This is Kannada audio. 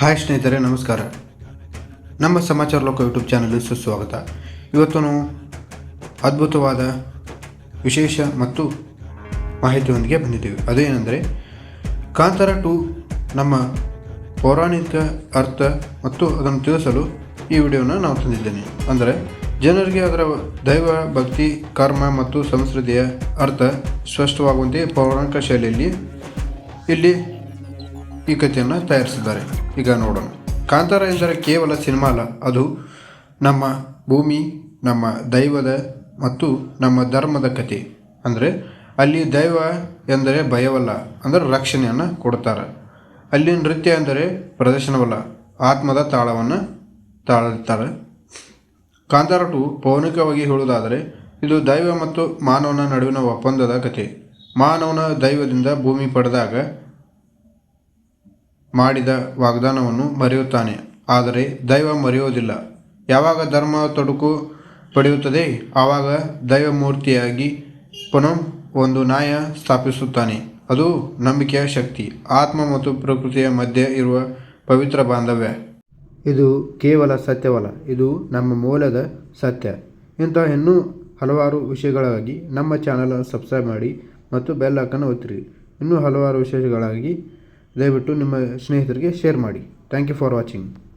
ಹಾಯ್ ಸ್ನೇಹಿತರೆ, ನಮಸ್ಕಾರ. ನಮ್ಮ ಸಮಾಚಾರ ಲೋಕ ಯೂಟ್ಯೂಬ್ ಚಾನಲ್ ಸುಸ್ವಾಗತ. ಇವತ್ತು ಅದ್ಭುತವಾದ ವಿಶೇಷ ಮತ್ತು ಮಾಹಿತಿಯೊಂದಿಗೆ ಬಂದಿದ್ದೀವಿ. ಅದೇನೆಂದರೆ ಕಾಂತಾರ ಟು ನಮ್ಮ ಪೌರಾಣಿಕ ಅರ್ಥ ಮತ್ತು ಅದನ್ನು ತಿಳಿಸಲು ಈ ವಿಡಿಯೋನ ನಾವು ತಂದಿದ್ದೇನೆ. ಅಂದರೆ, ಜನರಿಗೆ ಅದರ ದೈವ, ಭಕ್ತಿ, ಕರ್ಮ ಮತ್ತು ಸಂಸ್ಕೃತಿಯ ಅರ್ಥ ಸ್ಪಷ್ಟವಾಗುವಂತೆ ಪೌರಾಣಿಕ ಶೈಲಿಯಲ್ಲಿ ಇಲ್ಲಿ ಈ ಕಥೆಯನ್ನು ತಯಾರಿಸಿದ್ದಾರೆ. ಈಗ ನೋಡೋಣ. ಕಾಂತಾರ ಎಂದರೆ ಕೇವಲ ಸಿನಿಮಾ ಅಲ್ಲ, ಅದು ನಮ್ಮ ಭೂಮಿ, ನಮ್ಮ ದೈವದ ಮತ್ತು ನಮ್ಮ ಧರ್ಮದ ಕಥೆ. ಅಂದರೆ, ಅಲ್ಲಿ ದೈವ ಎಂದರೆ ಭಯವಲ್ಲ, ಅಂದರೆ ರಕ್ಷಣೆಯನ್ನು ಕೊಡ್ತಾರೆ. ಅಲ್ಲಿ ನೃತ್ಯ ಎಂದರೆ ಪ್ರದರ್ಶನವಲ್ಲ, ಆತ್ಮದ ತಾಳವನ್ನು ತಾಳುತ್ತಾರೆ ಕಾಂತಾರ ಟು ಪೌನಿಕವಾಗಿ ಹೇಳುವುದಾದರೆ, ಇದು ದೈವ ಮತ್ತು ಮಾನವನ ನಡುವಿನ ಒಪ್ಪಂದದ ಕಥೆ. ಮಾನವನ ದೈವದಿಂದ ಭೂಮಿ ಪಡೆದಾಗ ಮಾಡಿದ ವಾಗ್ದಾನವನ್ನು ಮರೆಯುತ್ತಾನೆ. ಆದರೆ ದೈವ ಮರೆಯುವುದಿಲ್ಲ. ಯಾವಾಗ ಧರ್ಮ ತೊಡಕು ಪಡೆಯುತ್ತದೆ, ಆವಾಗ ದೈವಮೂರ್ತಿಯಾಗಿ ಪುನಃ ಒಂದು ನ್ಯಾಯ ಸ್ಥಾಪಿಸುತ್ತಾನೆ. ಅದು ನಂಬಿಕೆಯ ಶಕ್ತಿ. ಆತ್ಮ ಮತ್ತು ಪ್ರಕೃತಿಯ ಮಧ್ಯೆ ಇರುವ ಪವಿತ್ರ ಬಾಂಧವ್ಯ. ಇದು ಕೇವಲ ಸತ್ಯವಲ್ಲ, ಇದು ನಮ್ಮ ಮೂಲದ ಸತ್ಯ. ಇಂತಹ ಇನ್ನೂ ಹಲವಾರು ವಿಷಯಗಳಾಗಿ ನಮ್ಮ ಚಾನಲ್ ಸಬ್ಸ್ಕ್ರೈಬ್ ಮಾಡಿ ಮತ್ತು ಬೆಲ್ ಒತ್ತಿರಿ. ಇನ್ನೂ ಹಲವಾರು ವಿಷಯಗಳಾಗಿ ದಯವಿಟ್ಟು ನಿಮ್ಮ ಸ್ನೇಹಿತರಿಗೆ ಶೇರ್ ಮಾಡಿ. Thank you for watching